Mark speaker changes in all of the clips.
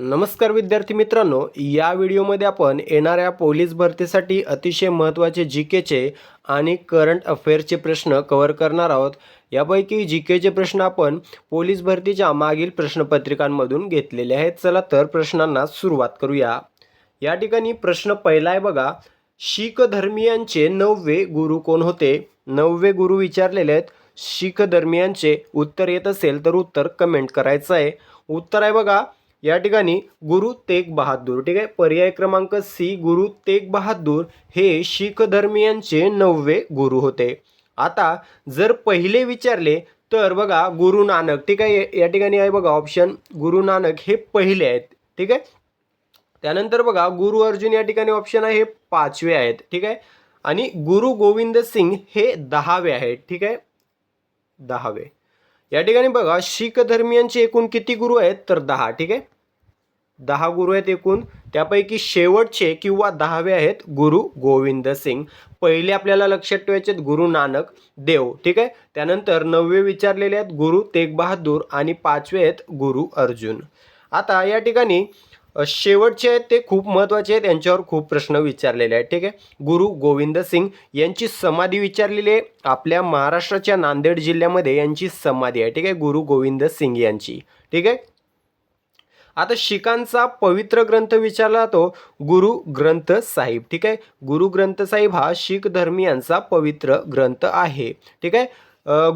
Speaker 1: नमस्कार विद्यार्थी मित्रांनो या व्हिडिओमध्ये आपण येणाऱ्या पोलीस भरतीसाठी अतिशय महत्त्वाचे जी केचे आणि करंट अफेअर्सचे प्रश्न कव्हर करणार आहोत. यापैकी जी केचे प्रश्न आपण पोलीस भरतीच्या मागील प्रश्नपत्रिकांमधून घेतलेले आहेत. चला तर प्रश्नांना सुरुवात करूया. या ठिकाणी प्रश्न पहिला आहे बघा. शीख धर्मियांचे नववे गुरु कोण होते? नववे गुरु विचारलेले आहेत. शीख धर्मियांचे उत्तर येत असेल तर उत्तर कमेंट करायचं आहे. उत्तर आहे बघा. या ठिकाणी गुरु तेग बहादूर ठीक आहे? पर्याय क्रमांक सी गुरु तेग बहादूर हे शीख धर्मियांचे नववे गुरु होते. आता जर पहिले विचारले तर बघा गुरु नानक ठीक आहे? या ठिकाणी आहे बघा ऑप्शन गुरु नानक हे पहिले आहेत ठीक आहे? त्यानंतर बघा गुरु अर्जुन या ठिकाणी ऑप्शन आहे हे पाचवे आहेत ठीक आहे? आणि गुरु गोविंद सिंग हे दहावे आहेत ठीक आहे? दहावे. या ठिकाणी बघा शीख धर्मियांचे एकूण किती गुरु आहेत? तर दहा ठीक आहे? दहा गुरु आहेत एकूण. त्यापैकी शेवटचे किंवा दहावे आहेत गुरु गोविंद सिंग. पहिले आपल्याला लक्षात ठेवायचे आहेत गुरु नानक देव ठीक आहे? त्यानंतर नववे विचारलेले आहेत गुरु तेग बहादूर आणि पाचवे आहेत गुरु अर्जुन. आता या ठिकाणी शेवटचे आहेत ते खूप महत्त्वाचे आहेत यांच्यावर खूप प्रश्न विचारलेले आहेत ठीक आहे? गुरु गोविंद सिंग यांची समाधी विचारलेली आहे आपल्या महाराष्ट्राच्या नांदेड जिल्ह्यामध्ये यांची समाधी आहे ठीक आहे? गुरु गोविंद सिंग यांची ठीक आहे? आता शिखांचा पवित्र ग्रंथ विचारला जातो गुरु ग्रंथ साहिब ठीक आहे? गुरु ग्रंथ साहिब हा शीख धर्मियांचा पवित्र ग्रंथ आहे ठीक आहे?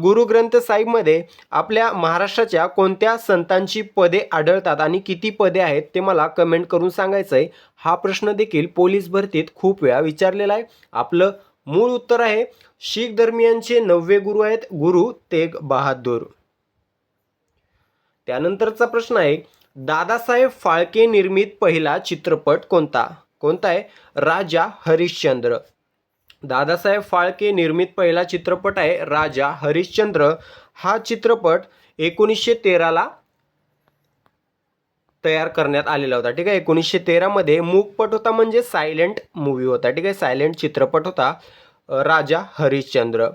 Speaker 1: गुरुग्रंथ साहिबमध्ये आपल्या महाराष्ट्राच्या कोणत्या संतांची पदे आढळतात आणि किती पदे आहेत ते मला कमेंट करून सांगायचं आहे हा प्रश्न देखील पोलीस भरतीत खूप वेळा विचारलेला आहे. आपलं मूळ उत्तर आहे शीख धर्मियांचे नववे गुरु आहेत गुरु तेग बहादूर. त्यानंतरचा प्रश्न आहे दादासाहेब फाळके निर्मित पहिला चित्रपट कोणता? कोणता आहे? राजा हरिश्चंद्र. दादासाहेब फाळके निर्मित पहिला चित्रपट आहे राजा हरिश्चंद्र. हा चित्रपट एकोणीसशे तेराला तयार करण्यात आलेला होता. ठीक आहे? एकोणीसशे तेरामध्ये मूकपट होता म्हणजे सायलेंट मूवी होता. ठीक आहे? सायलेंट चित्रपट होता राजा हरिश्चंद्र.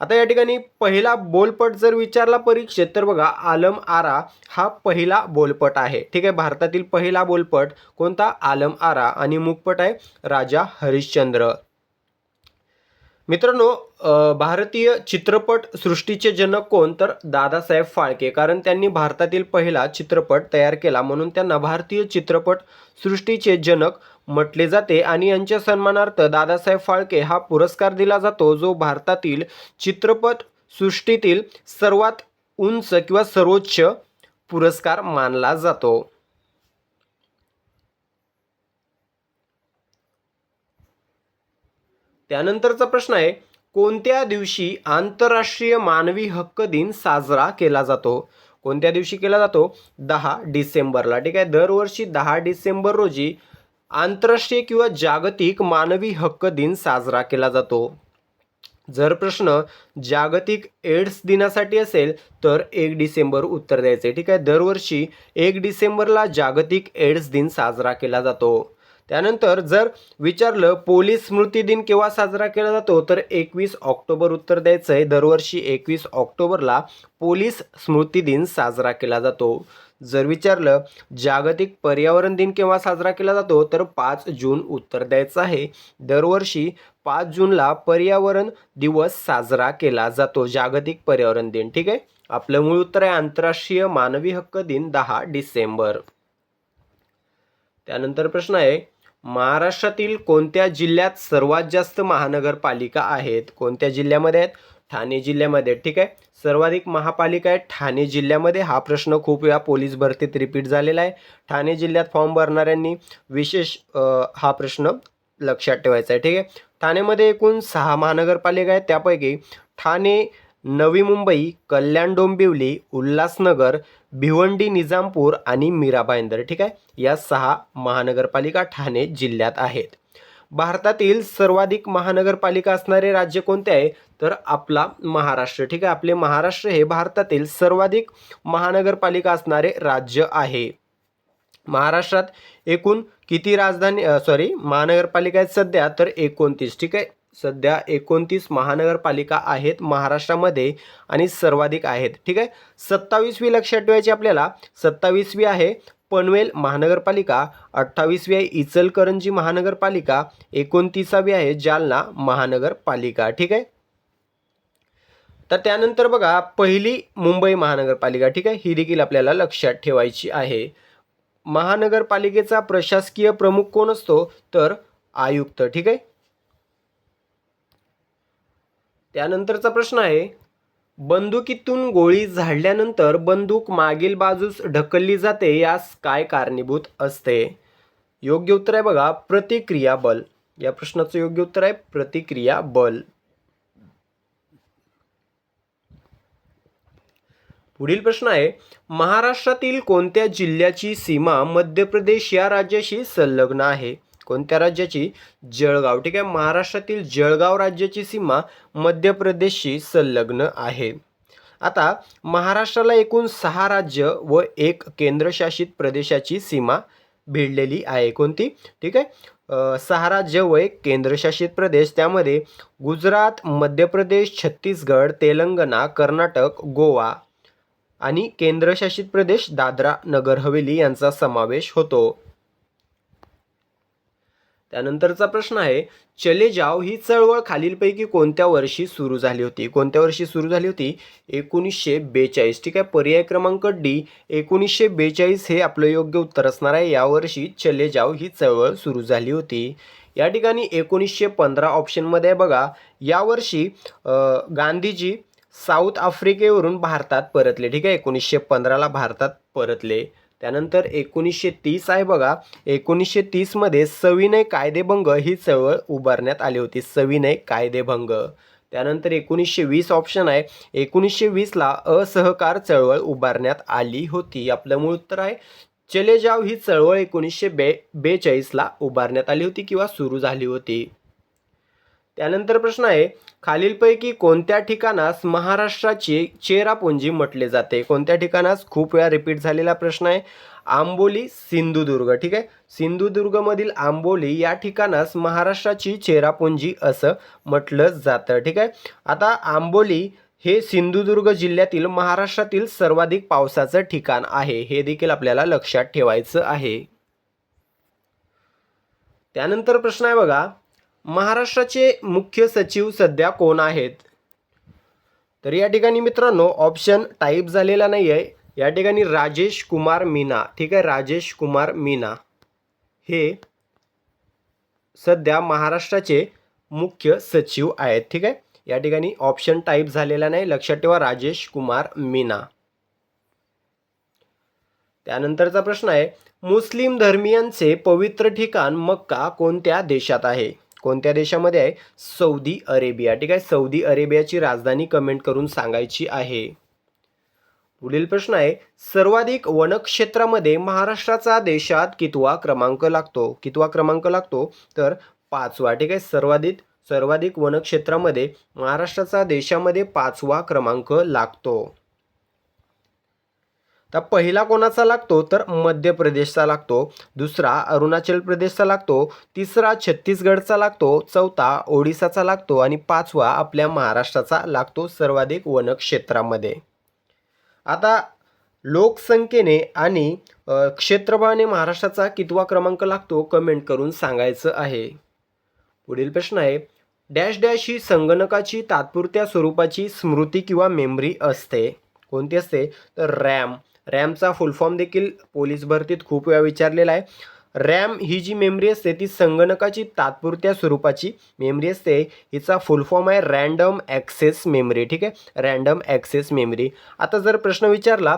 Speaker 1: आता या ठिकाणी पहिला बोलपट जर विचारला परीक्षेत तर बघा आलम आरा हा पहिला बोलपट आहे. ठीक आहे? भारतातील पहिला बोलपट कोणता? आलम आरा. आणि मुकपट आहे राजा हरिश्चंद्र. मित्रांनो भारतीय चित्रपट सृष्टीचे जनक कोण? तर दादासाहेब फाळके. कारण त्यांनी भारतातील पहिला चित्रपट तयार केला. म्हणून त्यांना भारतीय चित्रपट सृष्टीचे जनक म्हटले जाते. आणि यांच्या सन्मानार्थ दादासाहेब फाळके हा पुरस्कार दिला जातो जो भारतातील चित्रपट सृष्टीतील सर्वात उंच किंवा सर्वोच्च पुरस्कार मानला जातो. त्यानंतरचा प्रश्न आहे कोणत्या दिवशी आंतरराष्ट्रीय मानवी हक्क दिन साजरा केला जातो? कोणत्या दिवशी केला जातो? दहा डिसेंबरला. ठीक आहे? दरवर्षी दहा डिसेंबर रोजी आंतरराष्ट्रीय किंवा जागतिक मानवी हक्क दिन साजरा केला जातो. जर प्रश्न जागतिक एड्स दिनासाठी असेल तर एक डिसेंबर उत्तर द्यायचे. ठीक आहे? दरवर्षी एक डिसेंबरला जागतिक एड्स दिन साजरा केला जातो. त्यानंतर जर विचारलं पोलीस स्मृती दिन केव्हा साजरा केला जातो? तर एकवीस ऑक्टोबर उत्तर द्यायचं आहे. दरवर्षी एकवीस ऑक्टोबरला पोलीस स्मृती दिन साजरा केला जातो. जर विचारलं जागतिक पर्यावरण दिन केव्हा साजरा केला जातो? तर पाच जून उत्तर द्यायचं आहे. दरवर्षी पाच जूनला पर्यावरण दिवस साजरा केला जातो. जागतिक पर्यावरण दिन ठीक आहे? आपलं मूळ उत्तर आहे आंतरराष्ट्रीय मानवी हक्क दिन दहा डिसेंबर. त्यानंतर प्रश्न आहे महाराष्ट्रातील कोणत्या जिल्ह्यात सर्वात जास्त महानगरपालिका आहेत? कोणत्या जिल्ह्यामध्ये आहेत? ठाणे जिल्ह्यामध्ये. ठीक आहे? सर्वाधिक महापालिका आहे ठाणे जिल्ह्यामध्ये. हा प्रश्न खूप वेळा पोलीस भरतीत रिपीट झालेला आहे. ठाणे जिल्ह्यात फॉर्म भरणाऱ्यांनी विशेष हा प्रश्न लक्षात ठेवायचा आहे. ठीक आहे? ठाण्यामध्ये एकूण सहा महानगरपालिका आहेत. त्यापैकी ठाणे नवी मुंबई कल्याण डोंबिवली उल्हासनगर भिवंडी निजामपूर आणि मीरा भाईंदर ठीक आहे? या सहा महानगरपालिका ठाणे जिल्ह्यात आहेत. भारतातील सर्वाधिक महानगरपालिका असणारे राज्य कोणते आहे? तर आपला महाराष्ट्र ठीक आहे? आपले महाराष्ट्र हे भारतातील सर्वाधिक महानगरपालिका असणारे राज्य आहे. महाराष्ट्रात एकूण किती राजधानी सॉरी महानगरपालिका आहेत सध्या? तर एकोणतीस ठीक आहे? सध्या एकोणतीस महानगरपालिका आहेत महाराष्ट्रामध्ये आणि सर्वाधिक आहेत. ठीक आहे? सत्तावीसवी लक्षात ठेवायची आपल्याला. सत्तावीसवी आहे पनवेल महानगरपालिका. अठ्ठावीसवी आहे इचलकरंजी महानगरपालिका. एकोणतीसावी आहे जालना महानगरपालिका. ठीक आहे? तर त्यानंतर बघा पहिली मुंबई महानगरपालिका. ठीक आहे? ही देखील आपल्याला लक्षात ठेवायची आहे. महानगरपालिकेचा प्रशासकीय प्रमुख कोण असतो? तर आयुक्त. ठीक आहे? त्यानंतरचा प्रश्न आहे बंदुकीतून गोळी झाडल्यानंतर बंदूक मागील बाजूस ढकलली जाते यास काय कारणीभूत असते? योग्य उत्तर आहे बघा प्रतिक्रिया बल. या प्रश्नाचं योग्य उत्तर आहे प्रतिक्रिया बल. पुढील प्रश्न आहे महाराष्ट्रातील कोणत्या जिल्ह्याची सीमा मध्य प्रदेश या राज्याशी संलग्न आहे? कोणत्या राज्याची? जळगाव. ठीक आहे. महाराष्ट्रातील जळगाव राज्याची सीमा मध्य प्रदेशशी संलग्न आहे. आता महाराष्ट्राला एकूण सहा राज्य व एक केंद्रशासित प्रदेशाची सीमा भिडलेली आहे. कोणती? ठीक आहे. सहा राज्य व एक केंद्रशासित प्रदेश. त्यामध्ये गुजरात मध्य प्रदेश छत्तीसगड तेलंगणा कर्नाटक गोवा आणि केंद्रशासित प्रदेश दादरा नगर हवेली यांचा समावेश होतो. त्यानंतरचा प्रश्न आहे चले जाव ही चळवळ खालीलपैकी कोणत्या वर्षी सुरू झाली होती? कोणत्या वर्षी सुरू झाली होती? एकोणीसशे बेचाळीस. ठीक आहे पर्याय क्रमांक डी एकोणीसशे बेचाळीस हे आपलं योग्य उत्तर असणार आहे. यावर्षी चले जाव ही चळवळ सुरू झाली होती. या ठिकाणी एकोणीसशे पंधरा ऑप्शनमध्ये आहे बघा. यावर्षी गांधीजी साऊथ आफ्रिकेवरून भारतात परतले. ठीक आहे एकोणीसशे पंधराला भारतात परतले. त्यानंतर एकोणीसशे तीस आहे बघा. एकोणीसशे तीसमध्ये सविनय कायदेभंग ही चळवळ उभारण्यात आली होती. सविनय कायदेभंग. त्यानंतर एकोणीसशे वीस ऑप्शन आहे. एकोणीसशे वीसला असहकार चळवळ उभारण्यात आली होती. आपलं मूळ उत्तर आहे चले जाव ही चळवळ एकोणीसशे बे बेचाळीसला उभारण्यात आली होती किंवा सुरू झाली होती. त्यानंतर प्रश्न आहे खालीलपैकी कोणत्या ठिकाणास महाराष्ट्राची चेरापुंजी म्हटले जाते? कोणत्या ठिकाणास? खूप वेळा रिपीट झालेला प्रश्न आहे आंबोली सिंधुदुर्ग. ठीक आहे? सिंधुदुर्गमधील आंबोली या ठिकाणास महाराष्ट्राची चेरापुंजी असं म्हटलं जातं. ठीक आहे? आता आंबोली हे सिंधुदुर्ग जिल्ह्यातील महाराष्ट्रातील सर्वाधिक पावसाचं ठिकाण आहे. हे देखील आपल्याला लक्षात ठेवायचं आहे. त्यानंतर प्रश्न आहे बघा महाराष्ट्राचे मुख्य सचिव सध्या कोण आहेत? तर या ठिकाणी मित्रांनो ऑप्शन टाईप झालेला नाही आहे या ठिकाणी राजेश कुमार मीना. ठीक आहे राजेश कुमार मीना. हे सध्या महाराष्ट्राचे मुख्य सचिव आहेत. ठीक आहे या ठिकाणी ऑप्शन टाईप झालेला नाही. लक्षात ठेवा राजेश कुमार मीना. त्यानंतरचा प्रश्न आहे मुस्लिम धर्मियांचे पवित्र ठिकाण मक्का कोणत्या देशात आहे? कोणत्या देशामध्ये आहे? Saudi Arabia. ठीक आहे? सौदी अरेबियाची राजधानी कमेंट करून सांगायची आहे. पुढील प्रश्न आहे सर्वाधिक वनक्षेत्रामध्ये महाराष्ट्राचा देशात कितवा क्रमांक लागतो? कितवा क्रमांक लागतो? तर पाचवा. ठीक आहे? सर्वाधिक सर्वाधिक वनक्षेत्रामध्ये महाराष्ट्राचा देशामध्ये पाचवा क्रमांक लागतो. तर पहिला कोणाचा लागतो? तर मध्य प्रदेशचा लागतो. दुसरा अरुणाचल प्रदेशचा लागतो. तिसरा छत्तीसगडचा लागतो. चौथा ओडिसाचा लागतो. आणि पाचवा आपल्या महाराष्ट्राचा लागतो सर्वाधिक वनक्षेत्रामध्ये. आता लोकसंख्येने आणि क्षेत्रफळाने महाराष्ट्राचा कितवा क्रमांक लागतो? कमेंट करून सांगायचं आहे. पुढील प्रश्न आहे. डॅश डॅश ही संगणकाची तात्पुरत्या स्वरूपाची स्मृती किंवा मेमरी असते. कोणती असते? तर रॅम. रॅमचा फुल फॉर्म देखील पोलीस भरतीत खूप वेळा विचारलेला आहे. रॅम ही जी मेमरी असते ती संगणकाची तात्पुरत्या स्वरूपाची मेमरी असते. हिचा फुल फॉर्म आहे रँडम ॲक्सेस मेमरी ठीक आहे? रँडम ॲक्सेस मेमरी आता जर प्रश्न विचारला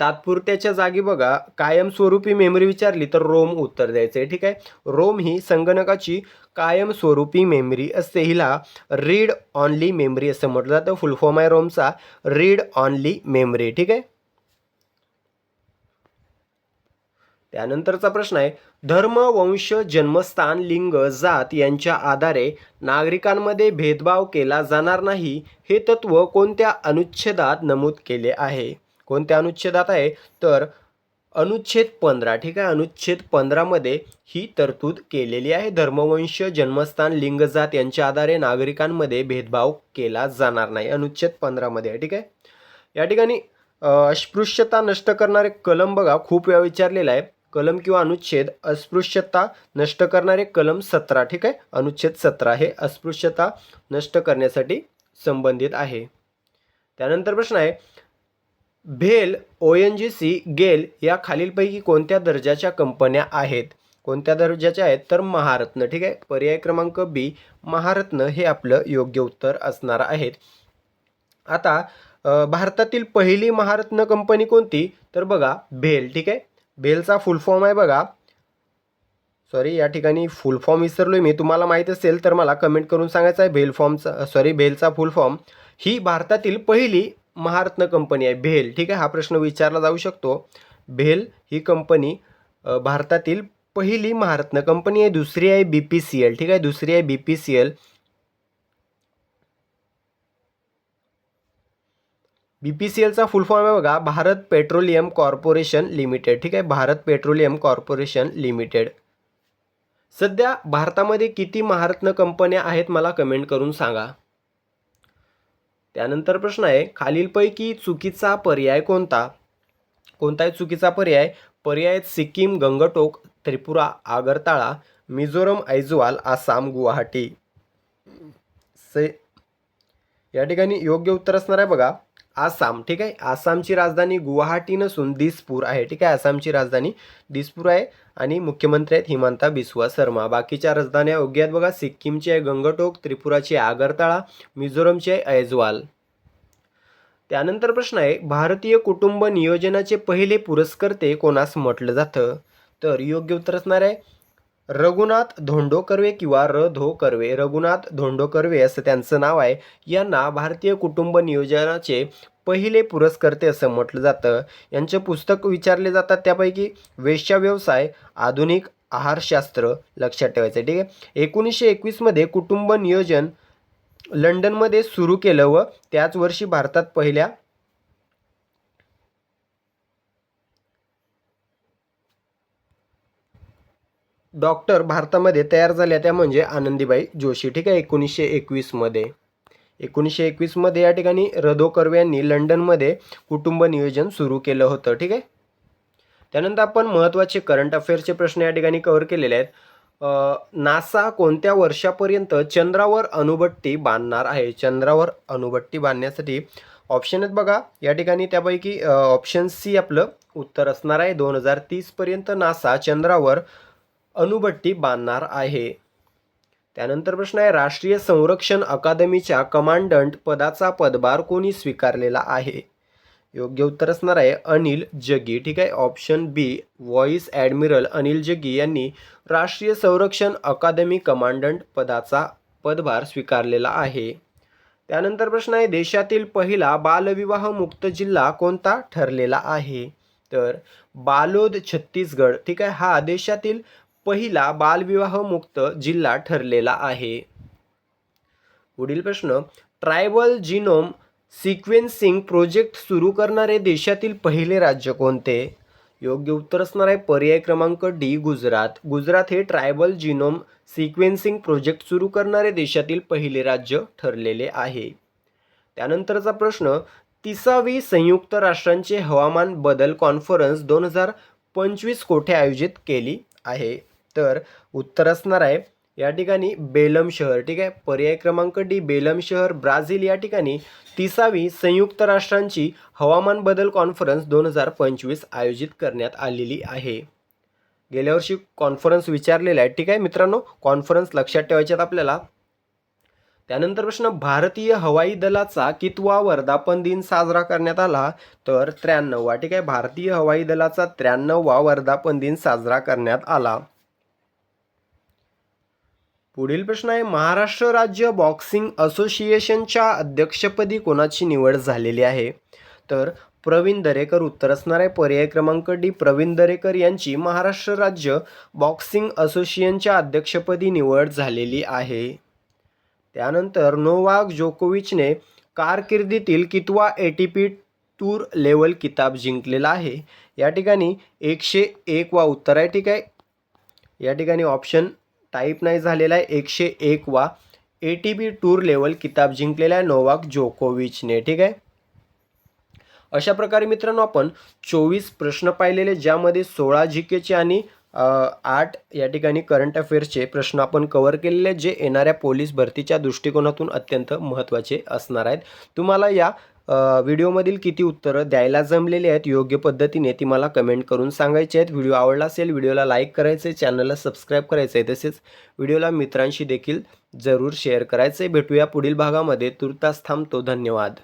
Speaker 1: तात्पुरत्याच्या जागी बघा कायमस्वरूपी मेमरी विचारली तर रोम उत्तर द्यायचं आहे ठीक आहे? रोम ही संगणकाची कायमस्वरूपी मेमरी असते. हिला रीड ऑनली मेमरी असं म्हटलं जातं. फुल फॉर्म आहे रोमचा. रीड ऑनली मेमरी ठीक आहे? त्यानंतरचा प्रश्न आहे धर्म वंश जन्मस्थान लिंग जात यांच्या आधारे नागरिकांमध्ये भेदभाव केला जाणार नाही हे तत्व कोणत्या अनुच्छेदात नमूद केले आहे? कोणत्या अनुच्छेदात आहे? तर अनुच्छेद पंधरा ठीक आहे? अनुच्छेद पंधरामध्ये ही तरतूद केलेली आहे. धर्मवंश जन्मस्थान लिंगजात यांच्या आधारे नागरिकांमध्ये भेदभाव केला जाणार नाही. अनुच्छेद पंधरामध्ये आहे ठीक आहे? या ठिकाणी अस्पृश्यता नष्ट करणारे कलम बघा खूप वेळा विचारलेला आहे. कलम किंवा अनुच्छेद अस्पृश्यता नष्ट करणारे कलम सतरा ठीक आहे? अनुच्छेद सतरा हे अस्पृश्यता नष्ट करण्यासाठी संबंधित आहे. त्यानंतर प्रश्न आहे भेल ओ एन जी सी गेल या खालीलपैकी कोणत्या दर्जाच्या कंपन्या आहेत? कोणत्या दर्जाच्या आहेत? तर महारत्न ठीक आहे? पर्याय क्रमांक बी महारत्न हे आपलं योग्य उत्तर असणार आहेत. आता भारतातील पहिली महारत्न कंपनी कोणती? तर बघा भेल ठीक आहे? भेलचा फुल फॉर्म आहे बघा. सॉरी या ठिकाणी फुल फॉर्म विसरलो मी. तुम्हाला माहीत असेल तर मला कमेंट करून सांगायचं आहे. भेल फॉर्मचा सॉरी भेलचा फुल फॉर्म ही भारतातील पहिली महारत्न कंपनी आहे. भेल ठीक आहे? हा प्रश्न विचारला जाऊ शकतो. भेल ही कंपनी भारतातील पहिली महारत्न कंपनी आहे. दुसरी आहे बी पी सी एल ठीक आहे? दुसरी आहे B P C L B P C एलचा full form आहे बघा भारत पेट्रोलियम कॉर्पोरेशन लिमिटेड. ठीक आहे भारत पेट्रोलियम कॉर्पोरेशन लिमिटेड. सध्या भारतामध्ये किती महारत्न कंपन्या आहेत मला कमेंट करून सांगा. त्यानंतर प्रश्न आहे खालीलपैकी चुकीचा पर्याय कोणता? कोणता आहे चुकीचा पर्याय? पर्याय सिक्कीम गंगटोक त्रिपुरा आगरताळा मिझोरम ऐजवाल आसाम गुवाहाटी. से या ठिकाणी योग्य उत्तर असणार आहे बघा. आसाम ठीक आहे? आसामची राजधानी गुवाहाटी नसून दिसपूर आहे ठीक आहे? आसामची राजधानी दिसपूर आहे आणि मुख्यमंत्री आहेत हिमांता बिस्वा शर्मा. बाकीच्या राजधान्या योग्य आहेत बघा. सिक्कीमची आहे गंगटोक त्रिपुराची आहे आगरताळा मिझोरमची आहे ऐजवाल त्यानंतर प्रश्न आहे भारतीय कुटुंब नियोजनाचे पहिले पुरस्कर्ते कोणास म्हटलं जातं? तर योग्य उत्तर असणार आहे रघुनाथ धोंडो कर्वे किंवा र धो कर्वे रघुनाथ धोंडो कर्वे असं त्यांचं नाव आहे. यांना भारतीय कुटुंब नियोजनाचे पहिले पुरस्कर्ते असं म्हटलं जातं. यांचे पुस्तक विचारले जातात त्यापैकी वेश्या व्यवसाय आधुनिक आहारशास्त्र लक्षात ठेवायचं आहे, ठीक आहे? एकोणीसशे एकवीसमध्ये कुटुंब नियोजन लंडनमध्ये सुरू केलं व त्याच वर्षी भारतात पहिल्या डॉक्टर भारतामध्ये तयार झाल्या त्या म्हणजे आनंदीबाई जोशी. ठीक आहे एकोणीसशे एकवीसमध्ये एकोणीसशे एकवीसमध्ये या ठिकाणी रधो कर्वे यांनी लंडनमध्ये कुटुंब नियोजन सुरू केलं होतं. ठीक आहे? त्यानंतर आपण महत्त्वाचे करंट अफेअर्सचे प्रश्न या ठिकाणी कव्हर केलेले आहेत. नासा कोणत्या वर्षापर्यंत चंद्रावर अणुभट्टी बांधणार आहे? चंद्रावर अणुभट्टी बांधण्यासाठी ऑप्शन आहेत बघा. या ठिकाणी त्यापैकी ऑप्शन सी आपलं उत्तर असणार आहे. दोन हजार तीसपर्यंत नासा चंद्रावर अणुभट्टी बांधणार आहे. त्यानंतर प्रश्न आहे राष्ट्रीय संरक्षण अकादमीच्या कमांडंट पदाचा पदभार कोणी स्वीकारलेला आहे? योग्य उत्तर असणार आहे अनिल जगी ठीक आहे option B vice admiral Anil Jaggi यांनी राष्ट्रीय संरक्षण अकादमी कमांडंट पदाचा पदभार स्वीकारलेला आहे. त्यानंतर प्रश्न आहे देशातील पहिला बालविवाह मुक्त जिल्हा कोणता ठरलेला आहे? तर बालोद छत्तीसगड. ठीक आहे हा देशातील पहिला बालविवाह मुक्त जिल्हा ठरलेला आहे. पुढील प्रश्न ट्रायबल जिनोम सिक्वेन्सिंग प्रोजेक्ट सुरू करणारे देशातील पहिले राज्य कोणते? योग्य उत्तर असणार आहे पर्याय क्रमांक डी गुजरात. गुजरात हे ट्रायबल जिनोम सिक्वेन्सिंग प्रोजेक्ट सुरू करणारे देशातील पहिले राज्य ठरलेले आहे. त्यानंतरचा प्रश्न तिसावी संयुक्त राष्ट्रांचे हवामान बदल कॉन्फरन्स दोन हजार पंचवीस कोठे आयोजित केली आहे? तर उत्तर असणार आहे या ठिकाणी बेलम शहर ठीक आहे? पर्याय क्रमांक डी बेलम शहर ब्राझील. या ठिकाणी तिसावी संयुक्त राष्ट्रांची हवामान बदल कॉन्फरन्स दोन हजार पंचवीस आयोजित करण्यात आलेली आहे. गेल्या वर्षी कॉन्फरन्स विचारलेला आहे ठीक आहे मित्रांनो? कॉन्फरन्स लक्षात ठेवायच्यात आपल्याला. त्यानंतर प्रश्न भारतीय हवाई दलाचा कितवा वर्धापन दिन साजरा करण्यात आला? तर त्र्याण्णववा ठीक आहे? भारतीय हवाई दलाचा त्र्याण्णववा वर्धापन दिन साजरा करण्यात आला. पुढील प्रश्न आहे महाराष्ट्र राज्य बॉक्सिंग असोसिएशनच्या अध्यक्षपदी कोणाची निवड झालेली आहे? तर प्रवीण दरेकर उत्तर असणार आहे. पर्याय क्रमांक डी प्रवीण दरेकर यांची महाराष्ट्र राज्य बॉक्सिंग असोसिएशनच्या अध्यक्षपदी निवड झालेली आहे. त्यानंतर नोवाक जोकोविचने कारकिर्दीतील कितवा A T P tour level किताब जिंकलेला आहे? या ठिकाणी एकशे एक वा उत्तर आहे. ठीक आहे. या ठिकाणी ऑप्शन टाईप नाही झालेला आहे. एकशे एक वा A T B tour level किताब जिंकलेला आहे नोवाक जोकोविचने ठीक आहे? अशा प्रकारे मित्रांनो आपण चोवीस प्रश्न पाहिलेले ज्यामध्ये सोळा जी केचे आणि आठ या ठिकाणी करंट अफेअर्सचे प्रश्न आपण कव्हर केलेले जे येणाऱ्या पोलीस भरतीच्या दृष्टिकोनातून अत्यंत महत्त्वाचे असणार आहेत. तुम्हाला या व्हिडिओमधील किती उत्तरं द्यायला जमलेली आहेत योग्य पद्धतीने ती मला कमेंट करून सांगायची आहेत. व्हिडिओ आवडला असेल व्हिडिओला लाईक करायचं आहे चॅनलला सबस्क्राईब करायचं आहे तसेच व्हिडिओला मित्रांशी देखील जरूर शेअर करायचं आहे भेटूया पुढील भागामध्ये. तुर्तास थांबतो. धन्यवाद.